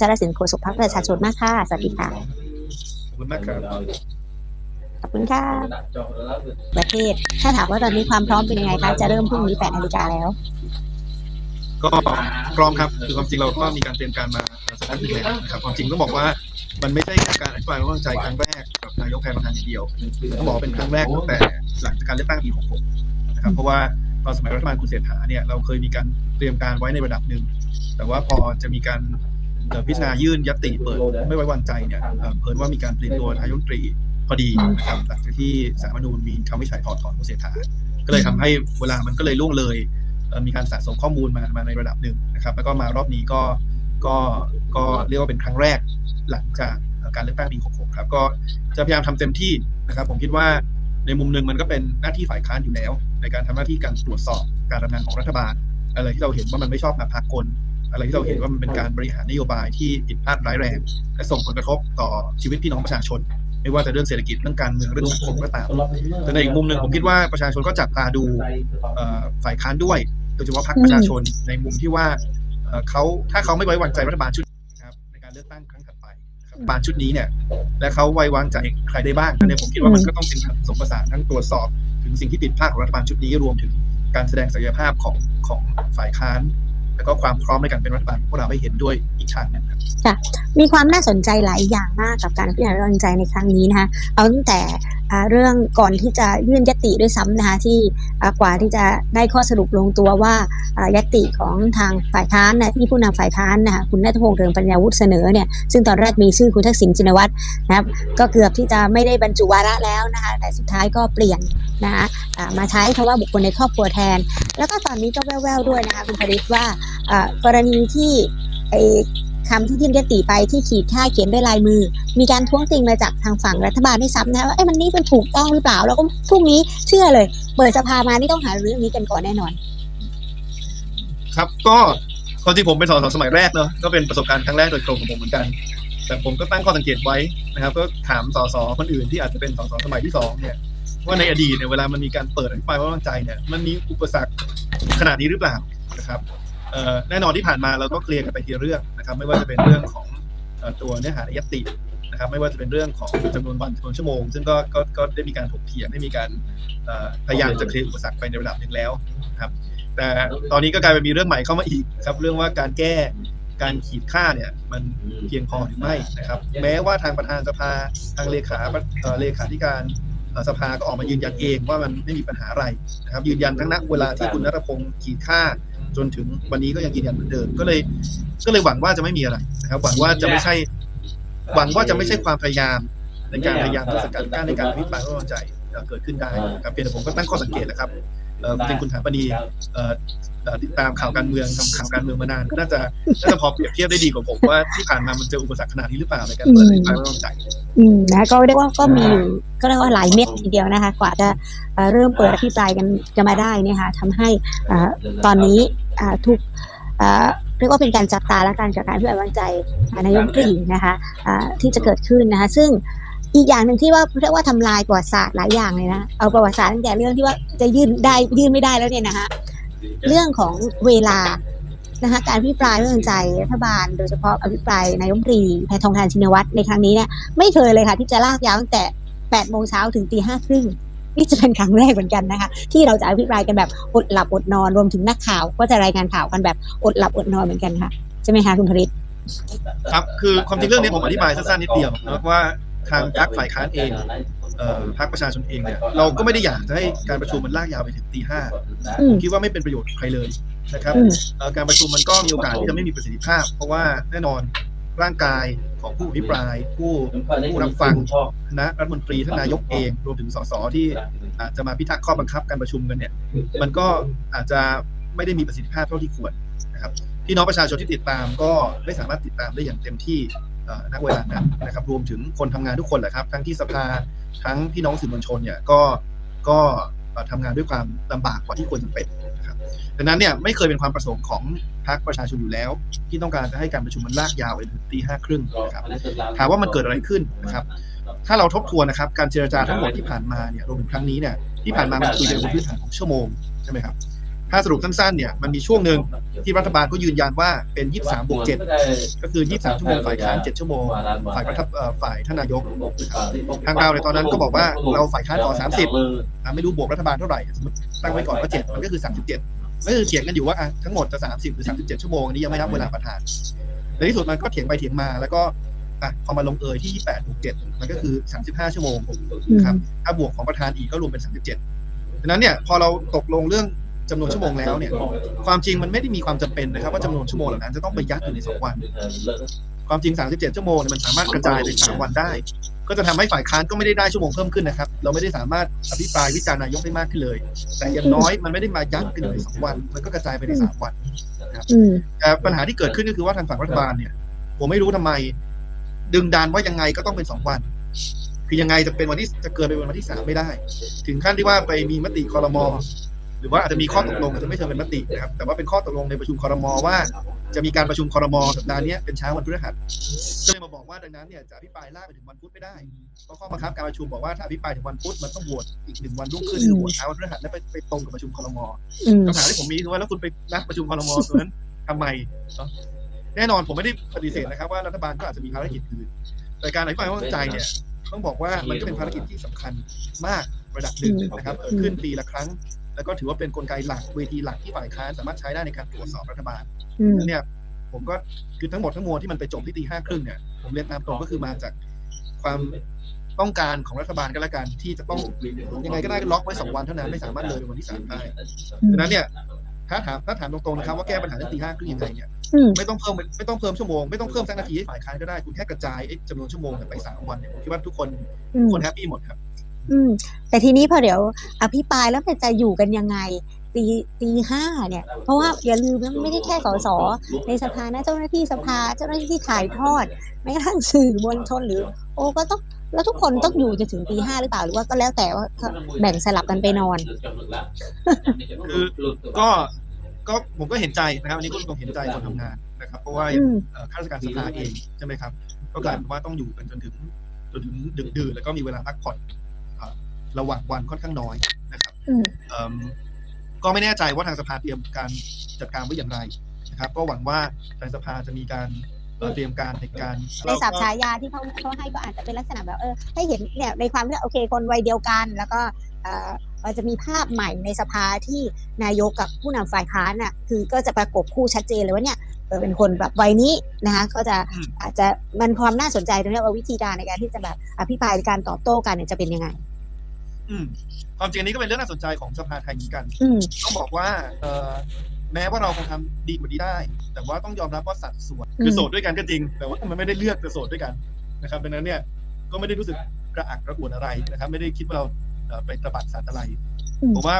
จารสินโฆษกพรรคประชาชนมากค่ะ สวัสดีค่ะ ขอบคุณมากครับ ขอบคุณค่ะ ประเทศ ถ้าถามว่าตอนนี้ความพร้อมเป็นยังไงคะ จะเริ่มพรุ่งนี้8นาฬิกาแล้ว ก็พร้อมครับ คือความจริงเราก็มีการเตรียมการมาสักพักหนึ่งแล้วนะครับความจริงต้องบอกว่ามันไม่ใช่แค่การอภิปรายไว้วางใจครั้งแรกกับนายกแพรประธานอย่างเดียวต้องบอกว่าเป็นครั้งแรกตั้งแต่หลังจากการเลือกตั้งปี 66 นะครับ เพราะว่าตอนสมัยรัฐบาลคุณเศรษฐาเนี่ยเราเคยมีการเตรียมการไว้ในระดับหนึ่ง แต่ว่าพอจะมีการเอ่อ พิจารณายื่นยติเปิดไม่ไว้วางใจเนี่ยเอ่อเพิ่นว่ามีการเปลี่ยนตัวนายกรัฐมนตรีพอดีนะครับหลังจากที่สาลรฐธรรมนูญมีคำวินิจฉัยถอดถอนคุณเศรษฐาก็เลยทำให้เวลามันก็เลยล่วงเลยเอ่อมีการสะสมข้อมูลมามาในระดับหนึ่งนะครับ แล้วก็มารอบนี้ก็ก็ก็เรียกว่าเป็นครั้งแรกหลังจากการเลือกตั้งปี 66 ครับ ก็จะพยายามทำเต็มที่นะครับ ผมคิดว่าในมุมหนึ่งมันก็เป็นหน้าที่ฝ่ายค้านอยู่แล้ว ในการทำหน้าที่การตรวจสอบการทำงานของรัฐบาล อะไรที่เราเห็นว่ามันไม่ชอบมาพากล อะไรที่เราเห็นว่ามันเป็นการบริหารนโยบายที่ผิดพลาดร้ายแรงและส่งผลกระทบต่อชีวิตพี่น้องประชาชน ไม่ว่าจะเรื่องเศรษฐกิจเรื่องการเมืองเรื่องสังคมก็ตาม แต่ในอีกมุมหนึ่งผมคิดว่าประชาชนก็จับตาดูฝ่ายค้านด้วยโดยเฉพาะพรรคประชาชนในมุมที่ว่าเขาถ้าเขาไม่ไว้วางใจรัฐบาลชุดนี้นะครับในการเลือกตั้งครั้งถัดไปรัฐบาลชุดนี้เนี่ย และเขาไว้วางใจใครได้บ้างอันผมคิดว่ามันก็ต้องเป็นการผสมผสานทั้งตรวจสอบ ถึงสิ่งที่ผิดพลาดของรัฐบาลชุดนี้รวมถึงการแสดงศักยภาพของของฝ่ายค้าน แล้วก็ความพร้อมในการเป็นรัฐบาลของพวกเราให้เห็นด้วยอีกทางนึงครับมีความน่าสนใจหลายอย่างมากกับการพิจารณาว้วางใจในครั้งนี้นะคะเอาตั้งแต่เรื่องก่อนที่จะยื่นยติด้วยซ้ำนะคะที่กว่าที่จะได้ข้อสรุปลงตัวว่ายติของทางฝ่ายค้านนะที่ผู้นำฝ่ายค้านนะคะคุณนัทพงษ์เรืองปัญญาวุฒิเสนอเนี่ยซึ่งตอนแรกมีชื่อคุณทักษิณชินวัตรนะครับก็เกือบที่จะไม่ได้บรรจุวาระแล้วนะคะแต่สุดท้ายก็เปลี่ยนนะคะมาใช้คำว่าบุคคลในครอบครัวแทน แล้วก็ตอนนี้ก็แว่วๆด้วยนะคะคุณผลิตว่ากรณีที่ ไอคำที่ยื่นยติไปที่ขีดค่าเขียนด้วยลายมือ มีการท้วงติงมาจากทางฝั่งรัฐบาลด้วยซ้ำนะว่าเอ้มันนี่เป็นถูกต้องหรือเปล่า แล้วก็พรุ่งนี้เชื่อเลย เปิดสภามานี่ต้องหาเรื่องนี้กันก่อนแน่นอน ครับก็ความจริงผมเป็นสสสมัยแรกเนอะก็เป็นประสบการณ์ครั้งแรกโดยตรงของผมเหมือนกัน แต่ผมก็ตั้งข้อสังเกตไว้นะครับ ก็ถามสสคนอื่นที่อาจจะเป็นสสสมัยที่สองเนี่ยว่าในอดีตเนี่ยเวลามันมีการเปิดอภิปรายไว้วางใจเนี่ยมันมีอุปสรรคขนาดนี้หรือเปล่านะครับ แน่นอนที่ผ่านมาเราก็เคลียร์กันไปทีเรื่องนะครับ ไม่ว่าจะเป็นเรื่องของอตัวเนื้อหาในยตินะครับ ไม่ว่าจะเป็นเรื่องของจำนวนวันจำนวนชั่วโมง ซึ่งก็ก็ก็ได้มีการถกเถียงได้มีการพยายามจะเคลียร์อุปสรรคไปในระดับหนึ่งแล้วนะครับ แต่ตอนนี้ก็กลายเป็นมีเรื่องใหม่เข้ามาอีกครับ เรื่องว่าการแก้การขีดค่าเนี่ยมันเพียงพอหรือไม่นะครับ แม้ว่าทางประธานสภาทางเลขาเลขาธิการสภาก็ออกมายืนยันเองว่ามันไม่มีปัญหาอะไรนะครับยืนยันทั้งนักเวลาที่คุณนัทพงศ์ขีดค่า จนถึงวันนี้ก็ยังยืนยันเหมือนเดิมก็เลย ก็เลยหวังว่าจะไม่มีอะไรนะครับหวังว่าจะไม่ใช่ หวังว่าจะไม่ใช่ความพยายามในการพยายามจะสกัดกั้นในการอภิปรายไม่วางใจเอ่อเกิดขึ้นได้นะครับเพียงแต่ผมก็ตั้งข้อสังเกตนะครับ เอ่อคุณคุณถามปณีเอ่อเอ่อติดตามข่าวการเมืองทำข่าวการเมืองมานานก็น่าจะน่าจะพอเปรียบเทียบได้ดีกว่าผมว่าที่ผ่านมามันเจออุปสรรคขนาดนี้หรือเปล่าในการเปิดอภิปรายไม่ไว้วางใจอืมนะก็เรียกว่าก็มีอยู่ก็เรียกว่าหลายเม็ดทีเดียวนะคะ กว่าจะเอ่อเริ่มเปิดอภิปรายกันกันมาได้เนี่ยค่ะทำให้อ่าตอนนี้อ่าทุกอ่าเรียกว่าเป็นการจับตาและการกับการเพื่อไว้วางใจอ่านายกรัฐมนตรีนะคะอ่าที่จะเกิดขึ้นนะคะ ซึ่ง อีกอย่างหนึ่งที่ว่าเรียกว่าทำลายประวัติศาสตร์หลายอย่างเลยนะเอาประวัติศาสตร์ตั้งแต่เรื่องที่ว่าจะยื่นได้ยื่นไม่ได้แล้วเนี่ยนะคะเรื่องของเวลานะคะการอภิปรายไม่วางใจรัฐบาล โดยเฉพาะอภิปรายนายกรัฐมนตรีแพทองทานชินวัตรในครั้งนี้เนี่ยไม่เคยเลยค่ะที่จะลากยาวตั้งแต่8โมงเช้าถึงตีห้าครึ่งนี่จะเป็นครั้งแรกเหมือนกันนะคะ ที่เราจะอภิปรายกันแบบอดหลับอดนอนรวมถึงนักข่าว ก็จะรายงานข่าวกันแบบอดหลับอดนอนเหมือนกันค่ะใช่ไหมคะคุณผลิตครับคือความจริงเรื่องนี้ผมอธิบายสั้นๆนิดเดียวนะว่า ทางพรรคฝ่ายค้านเองเอ่อพรรคประชาชนเองเนี่ยเราก็ไม่ได้อยากจะให้การประชุมมันลากยาวไปถึงตีห้าอืมคิดว่าไม่เป็นประโยชน์กับใครเลยนะครับอืมเอ่อการประชุมมันก็มีโอกาสที่จะไม่มีประสิทธิภาพ เพราะว่าแน่นอนร่างกายของผู้อภิปราย ผู้ผู้รับฟังคณะรัฐมนตรีท่านนายกเองรวมถึงสสที่อาจจะมาพิทักษ์ข้อบังคับการประชุมกันเนี่ยมันก็อาจจะไม่ได้มีประสิทธิภาพเท่าที่ควรนะครับพี่น้องประชาชนที่ติดตามก็ไม่สามารถติดตามได้อย่างเต็มที่ เอ่อณเวลานั้นนะครับ รวมถึงคนทำงานทุกคนแหละครับ ทั้งที่สภาทั้งพี่น้องสื่อมวลชนเนี่ยก็ก็เอ่อทำงานด้วยความลำบากกว่าที่ควรจะเป็นนะครับดังนั้นเนี่ยไม่เคยเป็นความประสงค์ของพรรคประชาชนอยู่แล้ว ที่ต้องการจะให้การประชุมมันลากยาวไปถึงตีห้าครึ่งนะครับถามว่ามันเกิดอะไรขึ้นนะครับ ถ้าเราทบทวนนะครับ การเจรจาทั้งหมดที่ผ่านมาเนี่ยรวมถึงครั้งนี้เนี่ยที่ผ่านมามันคุยกันบนพื้นฐานของชั่วโมงใช่ไหมครับ ถ้าสรุปสั้นๆเนี่ยมันมีช่วงหนึ่งที่รัฐบาลก็ยืนยันว่าเป็น 23บวก7ก็คือ 23 ชั่วโมงฝ่ายค้าน 7 ชั่วโมง ฝ่ายรัฐเอ่อฝ่ายท่านนายก ทางเราในตอนนั้นก็บอกว่าเราฝ่ายค้านขอ 30อะไม่รู้บวกรัฐบาลเท่าไหร่สมมติตั้งไว้ก่อนว่า7มันก็คือ 37ก็คือเถียงกันอยู่ว่าอะทั้งหมดจะ 30 หรือ 37 ชั่วโมงอันนี้ยังไม่นับเวลาประธานในที่สุดมันก็เถียงไปเถียงมาแล้วก็อะพอมาลงเอยที่ 28บวก7มันก็คือ 35 ชั่วโมงนะครับถ้าบวกของประธานอีกก็รวมเป็น 37ดังนั้นเนี่ยพอเราตกลงเรื่อง จำนวนชั่วโมงแล้วเนี่ยความจริงมันไม่ได้มีความจำเป็นนะครับว่าจำนวนชั่วโมงเหล่านั้นจะต้องไปยัดอยู่ใน 2 วัน ความจริง 37 ชั่วโมงเนี่ยมันสามารถกระจายเป็น3วันได้ ก็จะทำให้ฝ่ายค้านก็ไม่ได้ได้ชั่วโมงเพิ่มขึ้นนะครับ เราไม่ได้สามารถอภิปรายวิจารณ์นายกได้มากขึ้นเลย แต่อย่างน้อยมันไม่ได้มายัดกันอยู่ในสองวัน มันก็กระจายไปในสามวันอืมแต่ปัญหาที่เกิดขึ้นก็คือว่าทางฝั่งรัฐบาลเนี่ย ผมไม่รู้ทำไม ดึงดันว่ายังไงก็ต้องเป็นสองวันคือยังไงจะเป็นวันที่จะเกินไปเป็นวันที่สามไม่ได้ ถึงขั้นที่ว่าไปมีมติคอรมอ หรือว่าอาจจะมีข้อตกลงอาจจะไม่เชิงเป็นมตินะครับแต่ว่าเป็นข้อตกลงในประชุมคอรมอว่า จะมีการประชุมคอรมอสัปดาห์เนี้ยเป็นเช้าวันพฤหัสก็เลยมาบอกว่าดังนั้นเนี่ยจะอภิปรายลากไปถึงวันพุธไม่ได้เพราะข้อบังคับการประชุมบอกว่าถ้าอภิปรายถึงวันพุธมันต้องโหวตอีกหนึ่งวันรุ่งขึ้นคือโหวตเช้าวันพฤหัสและไปไปตรงกับประชุมคอรมออืมคำถามที่ผมมีคือว่าแล้วคุณไปนัดประชุมคอรมอตรงนั้นทำไมเนอะแน่นอนผมไม่ได้ปฏิเสธนะครับว่ารัฐบาลก็อาจจะมีภารกิจอื่นแต่การอภิปรายไม่ไว้วางใจเนี่ยต้องบอกว่ามันก็เป็นภารกิจที่สำคัญมากระดับหนึ่งนะครับเกิดขึ้นปีละครั้ง แล้วก็ถือว่าเป็นกลไกหลักเวทีหลักที่ฝ่ายค้านสามารถใช้ได้ในการตรวจสอบรัฐบาลอืมเนี่ยผมก็คือทั้งหมดทั้งมวลที่มันไปจบที่ตีห้าครึ่งเนี่ยผมเรียนตามตรงก็คือมาจากความต้องการของรัฐบาลก็แล้วกันที่จะต้องยังไงก็ได้ล็อกไว้สองวันเท่านั้นไม่สามารถเลยไปวันที่สามได้ดังนั้นเนี่ยถ้าถามถ้าถามตรงๆนะครับว่าแก้ปัญหาเรื่องตีห้าครึ่งยังไงเนี่ยอืมไม่ต้องเพิ่มไม่ต้องเพิ่มชั่วโมงไม่ต้องเพิ่มสักนาทีให้ฝ่ายค้านก็ได้คุณแค่กระจายไอ้จำนวนชั่วโมงเนี่ยไปสามวันเนี่ยผมคิดว่าทุกคนอืทุกมคนแฮปปี้หมดครับ อืม แต่ทีนี้พอเดี๋ยวอภิปรายแล้วมันจะอยู่กันยังไงตีตีห้าเนี่ย เพราะว่าอย่าลืมนะไม่ได้แค่สสในสภานะเจ้าหน้าที่สภาเจ้าหน้าที่ที่ถ่ายทอดแม้กระทั่งสื่อมวลชนหรือ โอ้ก็ต้องแล้วทุกคนต้องอยู่จนถึงตีห้าหรือเปล่าหรือว่าก็แล้วแต่ว่าแบ่งสลับกันไปนอน คือก็ก็ผมก็เห็นใจนะครับอันนี้ก็ต้องเห็นใจคนทำงานนะครับ เพราะว่าอืมเอ่อข้าราชการสภาเองใช่ไหมครับ ก็กลายเป็นว่าต้องอยู่กันจนถึงจนถึงดึกดื่นแล้วก็มีเวลาพักผ่อนเอ่อ ระหว่างวันค่อนข้างน้อยนะครับอืมเอิ่มก็ไม่แน่ใจว่าทางสภาเตรียมการจัดการไว้อย่างไรนะครับ ก็หวังว่าทางสภาจะมีการเอ่อเตรียมการในการในศัพท์ฉายาที่เขาเขาให้ก็อาจจะเป็นลักษณะแบบเออให้เห็นเนี่ยในความที่โอเคคนวัยเดียวกัน แล้วก็เอ่อมันจะมีภาพใหม่ในสภาที่นายกกับผู้นำฝ่ายค้านน่ะคือก็จะประกบคู่ชัดเจนเลยว่าเนี่ยเออเป็นคนแบบวัยนี้นะคะก็จะอืมอาจจะมันความน่าสนใจตรงนี้ว่าวิธีการในการที่จะแบบอภิปรายหรือการตอบโต้กันเนี่ยจะเป็นยังไง อืมความจริงอันนี้ก็เป็นเรื่องน่าสนใจของสภาไทยเหมือนกัน อืม ต้องบอกว่า เอ่อแม้ว่าเราคงทำดีกว่านี้ได้ แต่ว่าต้องยอมรับว่าสัดส่วนคือโสดด้วยกันก็จริง แต่ว่ามันไม่ได้เลือกจะโสดด้วยกันนะครับดังนั้นเนี่ยก็ไม่ได้รู้สึกกระอักกระอ่วนอะไรนะครับ ไม่ได้คิดว่าเราเอ่อไปตระบัดสัตว์อะไรอืม ผมว่า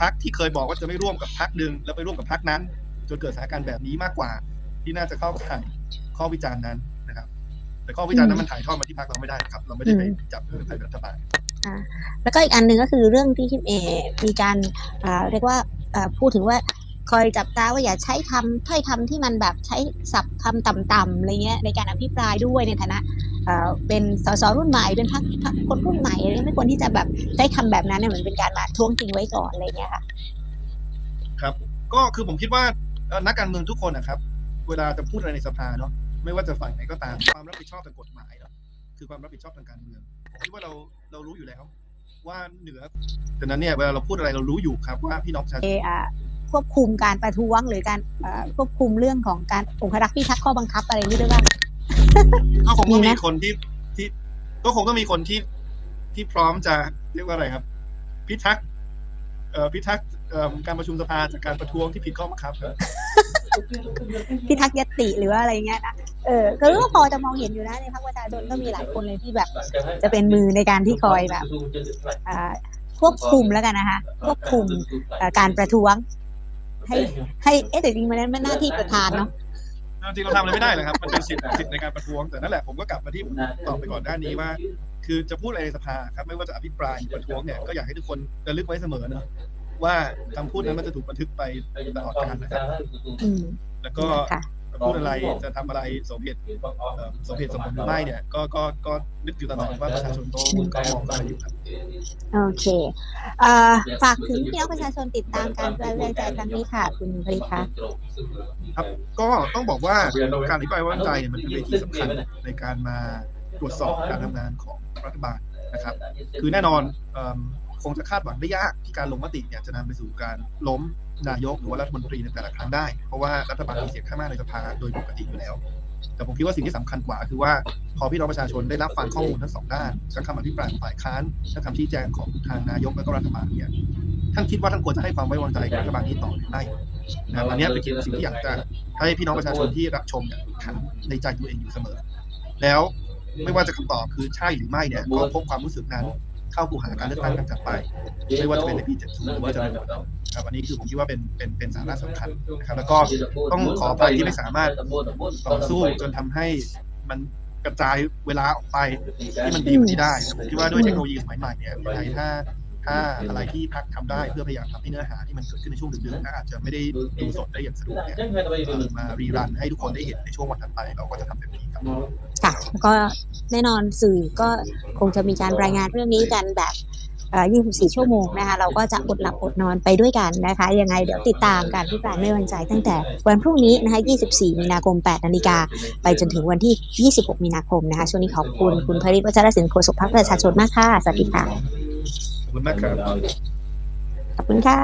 พักที่เคยบอกว่าจะไม่ร่วมกับพักหนึ่งแล้วไปร่วมกับพักนั้น จนเกิดสถานการณ์แบบนี้มากกว่า ที่น่าจะเข้าข่ายข้อวิจารณ์นั้นนะครับ แต่ข้อวิจารณ์นั้นมันถ่ายทอดมาที่พักเราไม่ได้ครับ เราไม่ได้ไปจับมือใครเป็นรัฐบาล แล้วก็อีกอันหนึ่งก็คือเรื่องที่คิมเอมีการเรียกว่าพูดถึงว่าคอยจับตาว่าอย่าใช้คำถ้อยคำที่มันแบบใช้ศัพท์คำต่ำๆอะไรเงี้ยในการอภิปรายด้วยในฐานะเป็นสสรุ่นใหม่เป็นพรรคคนรุ่นใหม่อะไรไม่ควรที่จะแบบใช้คำแบบนั้นเนี่ยเหมือนเป็นการมาท้วงติงไว้ก่อนอะไรเงี้ยค่ะครับ ก็คือผมคิดว่านักการเมืองทุกคนนะครับ เวลาจะพูดอะไรในสภาเนาะไม่ว่าจะฝ่ายไหนก็ตามความรับผิดชอบทางกฎหมายเนาะคือความรับผิดชอบทางการเมืองผมคิดว่าเรา เรารู้อยู่แล้ว ว่าเหนือดังนั้นเนี่ยเวลาเราพูดอะไรเรารู้อยู่ครับ ว่าพี่น้องประชาชน เออ่าควบคุมการประท้วงหรือการอ่าควบคุมเรื่องของการองครักษ์พิทักษ์ข้อบังคับอะไรนี่ด้วยว่า ก็คงต้องมีมีไหม คนที่ที่ก็คงต้องมีคนที่ที่พร้อมจะเรียกว่าอะไรครับ พิทักษ์เอ่อพิทักษ์เอ่อการประชุมสภาจากการประท้วงที่ผิดข้อบังคับครับ พิทักษ์ยติหรือว่าอะไรเงี้ยนะเออก็รู้ว่าพอจะมองเห็นอยู่นะในพรรคประชาชนก็มีหลายคนเลยที่แบบ จะเป็นมือในการที่คอยแบบควบคุมแล้วกันนะคะควบคุมการประท้วง ให้ให้เอ๊ะแต่จริงมันนั้นมันหน้าที่ประธานเนาะจริงเราทำอะไรไม่ได้เลยครับ มันเป็นสิทธิ์สิทธิ์ในการประท้วง แต่นั่นแหละผมก็กลับมาที่ผมตอบไปก่อนหน้านี้ว่า คือจะพูดอะไรในสภาครับ ไม่ว่าจะอภิปรายประท้วงเนี่ย ก็อยากให้ทุกคนระลึกไว้เสมอเนอะ ว่าคำพูดนั้นมันจะถูกบันทึกไปตลอดกาลนะครับ อืมแล้วก็ค่ะ พูดอะไรจะทำอะไรสมเหตุเอ่อสมเหตุสมผลหรือไม่เนี่ยก็ก็ก็นึกอยู่ตลอดว่าประชาชนก็ก็มองอะไรอยู่ครับ โอเคเอ่อฝากถึงพี่น้องประชาชนติดตามการเลือกใจครั้งนี้ค่ะ คุณผลิตคะครับ ก็ต้องบอกว่าการอภิปรายไว้วางใจเนี่ยมันเป็นเวทีสำคัญในการมาตรวจสอบการทำงานของรัฐบาลนะครับ คือแน่นอนเอิ่ม คงจะคาดหวังได้ยากที่การลงมติเนี่ยจะนำไปสู่การล้มนายกหรือว่ารัฐมนตรีในแต่ละครั้งได้ เพราะว่ารัฐบาลมีเสียงข้างมากในสภาโดยปกติอยู่แล้ว แต่ผมคิดว่าสิ่งที่สำคัญกว่า คือว่าพอพี่น้องประชาชนได้รับฟังข้อมูลทั้งสองด้านทั้งคำอภิปรายฝ่ายค้านทั้งคำชี้แจงของทางนายกและก็รัฐบาลเนี่ยท่านคิดว่าท่านควรจะให้ความไว้วางใจกับรัฐบาลนี้ต่อหรือไม่นะอันนี้เป็นสิ่งที่อยากจะให้พี่น้องประชาชนที่รับชมเนี่ยถามในใจตัวเองอยู่เสมอ แล้วไม่ว่าจะคำตอบคือใช่หรือไม่เนี่ยก็พกความรู้สึกนั้น เข้าคูหาการเลือกตั้งกันจัดไป ไม่ว่าจะเป็นในปี70หรือว่าจะเป็นในวันนี้ครับอันนี้คือผมคิดว่าเป็นเป็นเป็นสาระสำคัญนะครับ แล้วก็ต้องขออภัยที่ไม่สามารถต่อสู้จนทำให้มันกระจายเวลาออกไปที่มันดีกว่านี้ได้ผมคิดว่าด้วยเทคโนโลยีสมัยใหม่เนี่ยยังไงถ้า ถ้าอะไรที่พักทำได้เพื่อพยายามทำให้เนื้อหาที่มันเกิดขึ้นในช่วงดึกๆถ้าอาจจะไม่ได้ดูสดได้อย่างสะดวกเนี่ยเออมารีรันให้ทุกคนได้เห็นในช่วงวันถัดไปเราก็จะทำเต็มที่ครับค่ะก็แน่นอนสื่อก็คงจะมีการรายงานเรื่องนี้กันแบบเอ่อ24 ชั่วโมงนะคะ เราก็จะอดหลับอดนอนไปด้วยกันนะคะ ยังไงเดี๋ยวติดตามการพิปรายไม่ไว้วางใจตั้งแต่วันพรุ่งนี้นะคะ 24 มีนาคม 8 นาฬิกา ไปจนถึงวันที่ 26 มีนาคมนะคะ ช่วงนี้ขอบคุณ คุณพริตวัชรศิลป์โฆษกพรรคประชาชนมากค่ะ สวัสดีค่ะขอบ คุณมากครับ ขอบคุณค่ะ